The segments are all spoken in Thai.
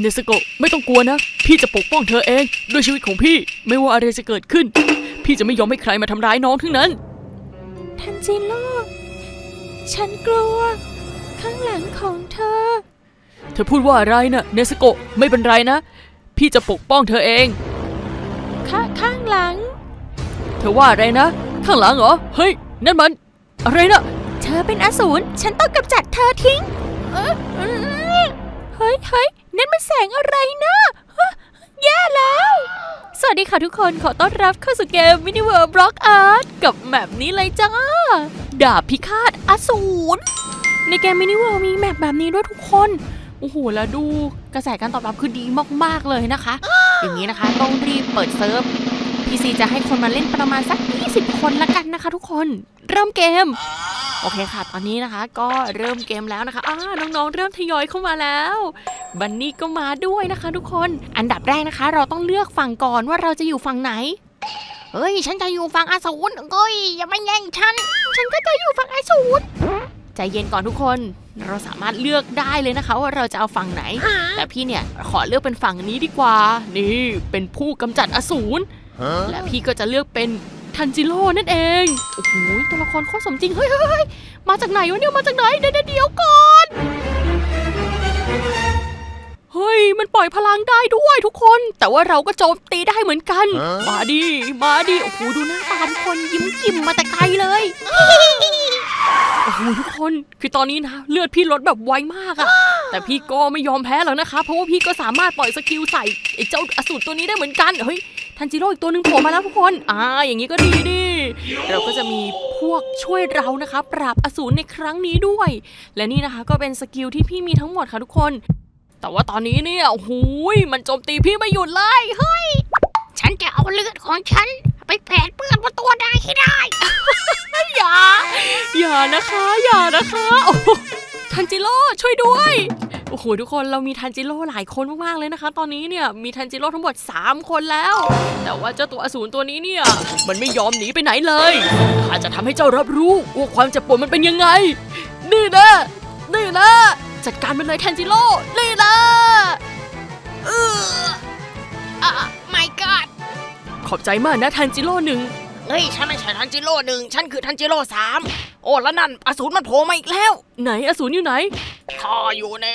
เนสโกะไม่ต้องกลัวนะ พี่จะปกป้องเธอเองด้วยชีวิตของพี่ไม่ว่าอะไรจะเกิดขึ้น พี่จะไม่ยอมให้ใครมาทำร้ายน้องทั้งนั้น ทันจิโร่ฉันกลัว ข้างหลังของเธอ เธอพูดว่าอะไรนะ่ะเนสโกะไม่เป็นไรนะ พี่จะปกป้องเธอเอง ข้าข้างหลัง เธอว่าอะไรนะ ข้างหลังเหรอเฮ้ยนั่นมัน อะไรนะเธอเป็นอสูรฉันต้องกำจัดเธอทิ้งเอ้อเอ้อเฮ้ยเฮ้ย นั่นมันแสงอะไรนะแย่แล้ว สวัสดีค่ะทุกคนขอต้อนรับเข้าสู่เกม Mini World Block Art กับแมปนี้เลยจ้า ดาบพิฆาตอสูร ในเกม Mini World มีแมปแบบนี้ด้วยทุกคน โอ้โห แล้วดูกระแสการตอบรับคือดีมากๆเลยนะคะ อย่างนี้นะคะ ต้องรีบเปิดเซิร์ฟ PC จะให้คนมาเล่นประมาณสัก 20 คนละกันนะคะ ทุกคน เริ่มเกม โอเคค่ะ ตอนนี้นะคะ ก็เริ่มเกมแล้วนะคะอ่าน้องๆ เริ่มทยอยเข้ามาแล้ว บันนี่ก็มาด้วยนะคะ ทุกคน อันดับแรกนะคะ เราต้องเลือกฝั่งก่อนว่าเราจะอยู่ฝั่งไหน เฮ้ย ฉันจะอยู่ฝั่งอสูรเฮ้ย อย่ามาแย่งฉัน ฉันก็จะอยู่ฝั่งอสูรใจเย็นก่อนทุกคน เราสามารถเลือกได้เลยนะคะ ว่าเราจะเอาฝั่งไหน แต่พี่เนี่ยขอเลือกเป็นฝั่งนี้ดีกว่า นี่เป็นผู้กำจัดอสูร และพี่ก็จะเลือกเป็นทันจิโร่นั่นเอง โอ้โหตัวละครโคตรสมจริง เฮ้ยเฮ้ยเฮ้ยมาจากไหนวะเนี่ย มาจากไหนเดี๋ยวเดี๋ยวเดี๋ยวก่อน เฮ้ย มันปล่อยพลังได้ด้วยทุกคน แต่ว่าเราก็โจมตีได้เหมือนกันฮะมาดิ มาดิ โอ้โห ดูหน้าตาทุกคนยิ้มกิ่มมาแต่ไกลเลย โอ้โหทุกคนคือตอนนี้นะเลือดพี่ลดแบบไวมากอะแต่พี่ก็ไม่ยอมแพ้หรอกนะคะ เพราะว่าพี่ก็สามารถปล่อยสกิลใส่ไอ้เจ้าอสูรตัวนี้ได้เหมือนกันเฮ้ยทันจิโร่อีกตัวหนึ่งโผล่มาแล้วทุกคนอ่าอย่างนี้ก็ดีดิเราก็จะมีพวกช่วยเรานะคะ ปราบอสูรในครั้งนี้ด้วย และนี่นะคะก็เป็นสกิลที่พี่มีทั้งหมดค่ะทุกคน แต่ว่าตอนนี้เนี่ยโอ้โหยมันโจมตีพี่ไม่หยุดเลยเฮ้ยฉันจะเอาเลือดของฉัน ไปแผดเปื้อนบนตัวนายให้ได้ อย่า อย่านะคะ อย่านะคะ โอ้โหทันจิโร่ช่วยด้วย โอ้โหทุกคนเรามีทันจิโร่หลายคนมากๆเลยนะคะ ตอนนี้เนี่ยมีทันจิโร่ทั้งหมด 3 คนแล้ว แต่ว่าเจ้าตัวอสูรตัวนี้เนี่ยมันไม่ยอมหนีไปไหนเลยข้าจะทำให้เจ้ารับรู้ว่าความเจ็บปวดมันเป็นยังไง นี่นะนี่นะจัดการมันเลยทันจิโร่นี่นะ อบใจมากนะทันจิโร่หนึ่งเฮ้ยฉันไม่ใช่ทันจิโร่หนึ่งฉันคือทันจิโร่สามโอ้แล้วนั่นอสูรมันโผล่มาอีกแล้ว ไหนอสูรอยู่ไหนข้าอยู่ใน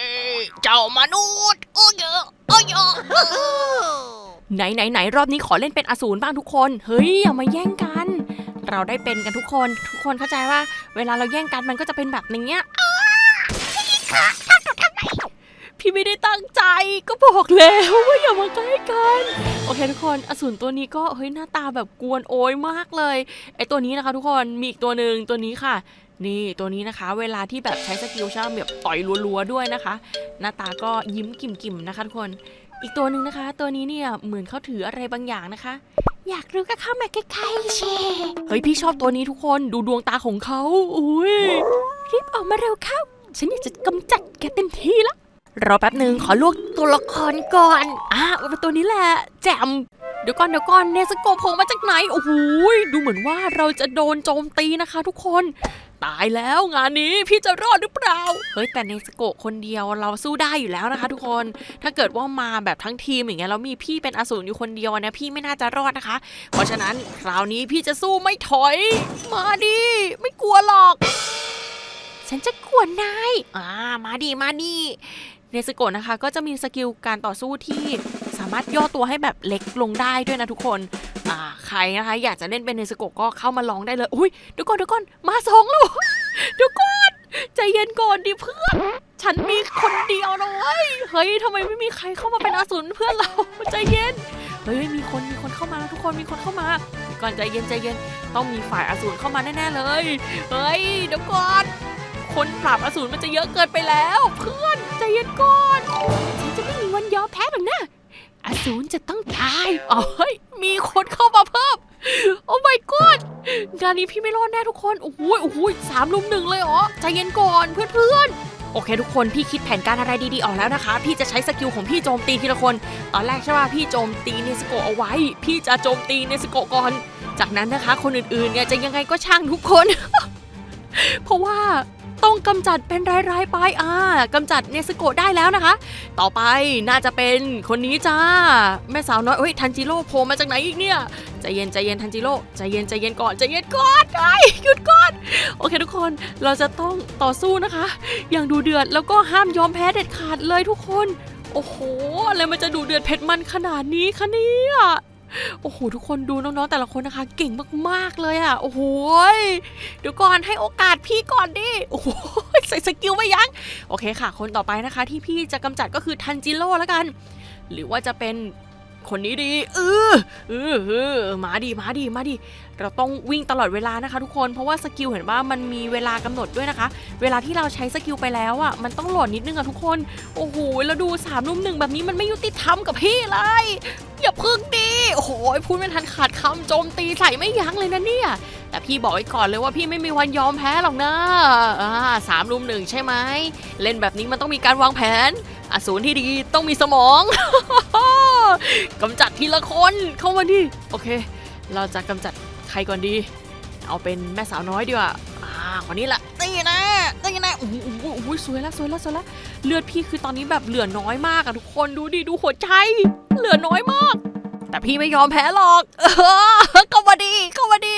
เจ้ามนุษย์โอ้เยอะโอ้เยอะไหนไหนไหนรอบนี้ขอเล่นเป็นอสูรบ้างทุกคน เฮ้ยอย่ามาแย่งกัน เราได้เป็นกันทุกคน ทุกคนเข้าใจว่า เวลาเราแย่งกันมันก็จะเป็นแบบนี้ย พี่ไม่ได้ตั้งใจก็บอกแล้วว่าอย่ามาใกล้กันโอเคทุกคนอสูรตัวนี้ก็เฮ้ยหน้าตาแบบกวนโอยมากเลยไอตัวนี้นะคะ ทุกคนมีอีกตัวหนึ่งตัวนี้ค่ะ นี่ตัวนี้นะคะ เวลาที่แบบใช้สกิลช่างแบบต่อยรัวๆด้วยนะคะ หน้าตาก็ยิ้มกิ่มๆนะคะทุกคนอีกตัวหนึ่งนะคะ ตัวนี้เนี่ยเหมือนเขาถืออะไรบางอย่างนะคะ อยากรู้ก็เข้ามาใกล้ๆเชเฮ้ยพี่ชอบตัวนี้ทุกคนดูดวงตาของเขาอุ้ยรีบออกมาเร็วเข้า ฉันอยากจะกำจัดแกเต็มที่ละ รอแป๊บหนึ่งขอลวกตัวละครก่อนอะเอาเป็นตัวนี้แหละแจมเดี๋ยวก่อนเดี๋ยวก่อนเนสโกโผล่มาจากไหนโอ้โหดูเหมือนว่าเราจะโดนโจมตีนะคะ ทุกคนตายแล้วงานนี้พี่จะรอดหรือเปล่า เฮ้ยแต่เนสโกคนเดียวเราสู้ได้อยู่แล้วนะคะ ทุกคน ถ้าเกิดว่ามาแบบทั้งทีมอย่างเงี้ยแล้วมีพี่เป็นอสูรอยู่คนเดียวเนี่ยพี่ไม่น่าจะรอดนะคะ เพราะฉะนั้นคราวนี้พี่จะสู้ไม่ถอย มาดิไม่กลัวหรอก ฉันจะกวนนายอ่ามาดีมาดี เนสโกะนะคะ ก็จะมีสกิลการต่อสู้ที่สามารถย่อตัวให้แบบเล็กลงได้ด้วยนะทุกคนใครนะคะ อยากจะเล่นเป็นเนสโกะก็เข้ามาลองได้เลย อุ้ยเดี๋ยวก่อนเดี๋ยวก่อนมาสองแล้วเดี๋ยวก่อนใจเย็นก่อนดิเพื่อนฉันมีคนเดียวนะเว้ยเฮ้ยทำไมไม่มีใครเข้ามาเป็นอาสูรเพื่อนเราใจเย็นเฮ้ยมีคนมีคนเข้ามาทุกคนมีคนเข้ามา ก่อนใจเย็นใจเย็นต้องมีฝ่ายอาสูรเข้ามาแน่ๆเลย เฮ้ยเดี๋ยวก่อน คนปราบอสูรมันจะเยอะเกินไปแล้ว เพื่อนใจเย็นก่อนฉันจะไม่มีวันยอมแพ้หรอกนะอสูรจะต้องตายอ๋อเฮ้ยมีคนเข้ามาเพิ่มโอ้ my god งานนี้พี่ไม่รอดแน่ทุกคนโอ้โหโอ้โหสามลุมหนึ่งเลยเหรอใจเย็นก่อนเพื่อนเพื่อนๆโอเคทุกคนพี่คิดแผนการอะไรดีๆออกแล้วนะคะ พี่จะใช้สกิลของพี่โจมตีทีละคน ตอนแรกใช่ป่ะพี่โจมตีเนสโกเอาไว้ พี่จะโจมตีเนสโกก่อน จากนั้นนะคะ คนอื่นๆเนี่ยจะยังไงก็ช่างทุกคน เพราะว่า ต้องกำจัดเป็นรายๆไปอ่ากำจัดเนสโกะได้แล้วนะคะ ต่อไปน่าจะเป็นคนนี้จ้า แม่สาวน้อยเฮ้ยทันจิโร่โผล่มาจากไหนอีกเนี่ยใจเย็นใจเย็นทันจิโร่ใจเย็นใจเย็นก่อนใจเย็นก่อนไอ้หยุดก่อนโอเคทุกคนเราจะต้องต่อสู้นะคะ อย่างดูเดือดแล้วก็ห้ามยอมแพ้เด็ดขาดเลยทุกคน โอ้โหอะไรมันจะดูเดือดเผ็ดมันขนาดนี้คะเนี่ย โอ้โหทุกคนดูน้องๆแต่ละคนนะคะ เก่งมากๆเลยอะโอ้โหยเดี๋ยวก่อนให้โอกาสพี่ก่อนดิโอ้โหใส่สกิลไว้ยังโอเคค่ะ คนต่อไปนะคะ ที่พี่จะกำจัดก็คือทันจิโร่แล้วกัน หรือว่าจะเป็นคนนี้ดีเออเออเออมาดีมาดีมาดีเราต้องวิ่งตลอดเวลานะคะ ทุกคนเพราะว่าสกิลเห็นว่ามันมีเวลากำหนดด้วยนะคะ เวลาที่เราใช้สกิลไปแล้วอะมันต้องโหลดนิดนึงอะทุกคน โอ้โหแล้วดูสามนุ่มหนึ่งแบบนี้มันไม่ยุติธรรมกับพี่เลยอย่าพึ่งดี โอ้โหพูดไม่ทันขาดคำโจมตีใส่ไม่ยั้งเลยนะเนี่ย แต่พี่บอกไว้ก่อนเลยว่าพี่ไม่มีวันยอมแพ้หรอกนะอ่าสามรุมหนึ่งใช่ไหมเล่นแบบนี้มันต้องมีการวางแผนอสูรที่ดีต้องมีสมอง กำจัดทีละคนเข้ามาดิโอเค เราจะกำจัดใครก่อนดี เอาเป็นแม่สาวน้อยดีกว่าอ่าคนนี้แหละตีนะตีนะโอ้โหโอ้โหโอ้โหสวยแล้วสวยแล้วสวยแล้วเลือดพี่คือตอนนี้แบบเหลือน้อยมากอะทุกคนดูดิดูหัวใจ เหลือน้อยมาก แต่พี่ไม่ยอมแพ้หรอกเข้ามาดีเข้ามาดี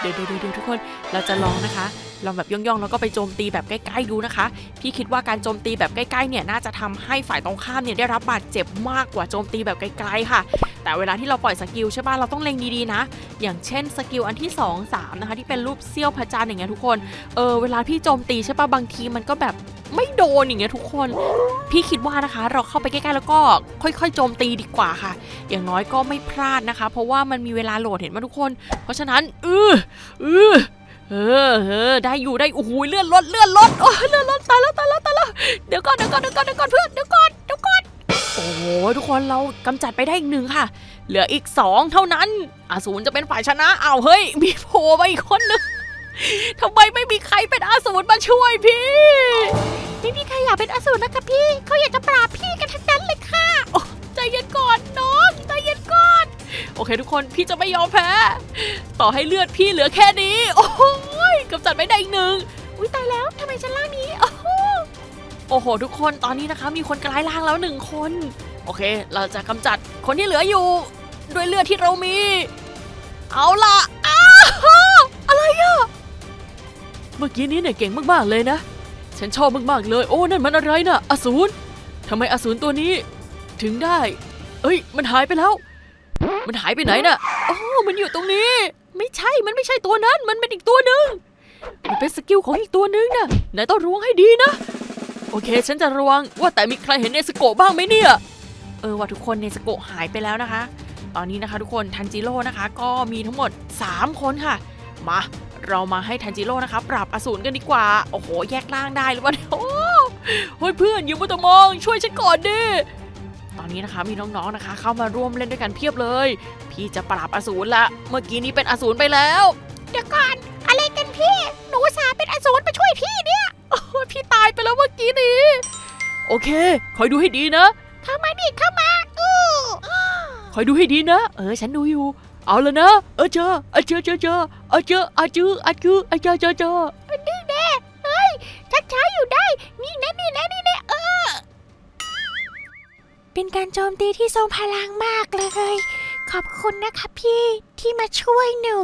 เดี๋ยวเดี๋ยวทุกคนเราจะลองนะคะลองแบบย่องๆแล้วก็ไปโจมตีแบบใกล้ๆดูนะคะ พี่คิดว่าการโจมตีแบบใกล้ๆเนี่ยน่าจะทำให้ฝ่ายตรงข้ามเนี่ยได้รับบาดเจ็บมากกว่าโจมตีแบบไกลๆค่ะ แต่เวลาที่เราปล่อยสกิลใช่ป่ะเราต้องเล็งดีๆนะ อย่างเช่นสกิลอันที่ 2 3 นะคะ ที่เป็นรูปเซี่ยวพระจันทร์อย่างเงี้ยทุกคนเออเวลาพี่โจมตีใช่ป่ะบางทีมันก็แบบ ไม่โดนอย่างเงี้ยทุกคน พี่คิดว่านะคะ เราเข้าไปใกล้ๆแล้วก็ค่อยๆโจมตีดีกว่าค่ะ อย่างน้อยก็ไม่พลาดนะคะ เพราะว่ามันมีเวลาโหลดเห็นไหมทุกคน เพราะฉะนั้นเออเออเออเออได้อยู่ได้โอ้โหเลื่อนรถเลื่อนรถโอ้เลื่อนรถตายแล้วตายแล้วตายแล้วเดี๋ยวก่อนเดี๋ยวก่อนเดี๋ยวก่อนเดี๋ยวก่อนเพื่อนเดี๋ยวก่อนเดี๋ยวก่อนโอ้โหทุกคนเรากำจัดไปได้อีกหนึ่งค่ะ เหลืออีกสองเท่านั้นอาสูรจะเป็นฝ่ายชนะเอาเฮ้ยมีโผล่มาอีกคนนึง ทำไมไม่มีใครเป็นอาสูรมาช่วยพี่ ไม่มีใครอยากเป็นอสูรนะคะพี่ เขาอยากจะปราบพี่กันทั้งนั้นเลยค่ะใจเย็นก่อนน้องใจเย็นก่อน โอเคทุกคนพี่จะไม่ยอมแพ้ ต่อให้เลือดพี่เหลือแค่นี้ โอ้ยกำจัดไม่ได้อีกหนึ่งอุ้ยตายแล้วทำไมชั้นล่างนี้โอ้โหโอ้โห ทุกคนตอนนี้นะคะ มีคนกลายร่างแล้วหนึ่งคน โอเค เราจะกำจัดคนที่เหลืออยู่ ด้วยเลือดที่เรามี เอาล่ะ เมื่อกี้นี้เนี่ยเก่งมากๆเลยนะ ฉันชอบมากๆเลย โอ้นั่นมันอะไรน่ะ อสูรทำไมอสูรตัวนี้ ถึงได้ เอ้ย มันหายไปแล้ว มันหายไปไหนน่ะโอ้มันอยู่ตรงนี้ ไม่ใช่มันไม่ใช่ตัวนั้น มันเป็นอีกตัวหนึ่งมันเป็นสกิลของอีกตัวหนึ่งน่ะนายต้องระวังให้ดีนะ โอเค ฉันจะระวังว่าแต่มีใครเห็นเนสโกะบ้างไหมเนี่ย เออว่าทุกคนเนสโกะหายไปแล้วนะคะ ตอนนี้นะคะ ทุกคนทันจิโร่นะคะ ก็มีทั้งหมด 3 คนค่ะ มา เรามาให้ทันจิโร่นะคะปราบอสูรกันดีกว่า โอ้โห แยกร่างได้หรือเปล่าเนี่ยโอ้เฮ้ยเพื่อนอย่ามัวแต่มอง ช่วยฉันก่อนดิ ตอนนี้นะคะมีน้องๆนะคะ เข้ามาร่วมเล่นด้วยกันเพียบเลย พี่จะปราบอสูรละ เมื่อกี้นี้เป็นอสูรไปแล้ว เดี๋ยวก่อนอะไรกันพี่ หนูอุตสาห์เป็นอสูรมาช่วยพี่เนี่ยโอ้ยพี่ตายไปแล้วเมื่อกี้นี้ โอเค คอยดูให้ดีนะเข้ามาดิเข้ามาอู้คอยดูให้ดีนะ เออ ฉันดูอยู่ เอาแล้วนะเออเจอเออเจอเจอเจอเออเจออาจืออาจืออาเจอเจอเจอนี่แน่เฮ้ยชักช้าอยู่ได้ นี่แน่นี่แน่นี่แน่เออ เป็นการโจมตีที่ทรงพลังมากเลย ขอบคุณนะคะพี่ที่มาช่วยหนู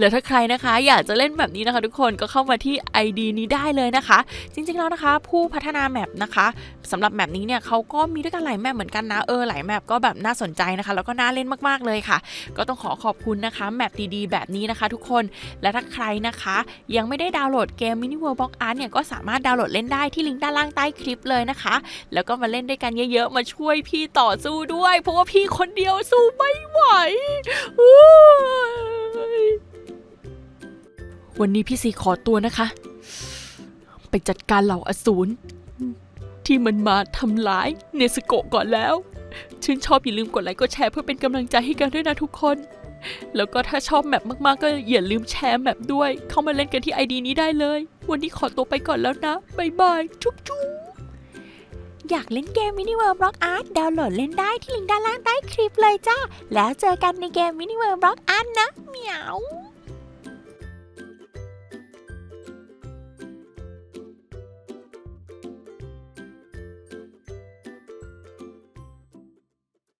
แล้วถ้าใครนะคะ อยากจะเล่นแบบนี้นะคะ ทุกคนก็เข้ามาที่ ID นี้ได้เลยนะคะ จริงๆแล้วนะคะ ผู้พัฒนาแมปนะคะสำหรับแมปนี้เนี่ยเขาก็มีด้วยกันหลายแมปเหมือนกันนะเออหลายแมปก็แบบน่าสนใจนะคะ แล้วก็น่าเล่นมากๆเลยค่ะ ก็ต้องขอขอบคุณนะคะแมปดีๆ แบบนี้นะคะ ทุกคนและถ้าใครนะคะ ยังไม่ได้ดาวน์โหลดเกม Mini World Box Art เนี่ยก็สามารถดาวน์โหลดเล่นได้ที่ลิงก์ด้านล่างใต้คลิปเลยนะคะ แล้วก็มาเล่นด้วยกันเยอะๆ มาช่วยพี่ต่อสู้ด้วย เพราะว่าพี่คนเดียวสู้ไม่ไหว วันนี้พี่ซีขอตัวนะคะ ไปจัดการเหล่าอสูรที่มันมาทำร้ายเนสโกะก่อนแล้ว ชื่นชอบอย่าลืมกดไลค์กดแชร์เพื่อเป็นกำลังใจให้กันด้วยนะทุกคน แล้วก็ถ้าชอบแมปมากๆ ก็อย่าลืมแชร์แมปด้วย เข้ามาเล่นกันที่ไอดีนี้ได้เลย วันนี้ขอตัวไปก่อนแล้วนะบ๊ายบายจุ๊บจุ๊บอยากเล่นเกม Mini World Block Art ดาวน์โหลดเล่นได้ที่ลิงก์ด้านล่างใต้คลิปเลยจ้า แล้วเจอกันในเกม Mini World Block Art นะเหมียว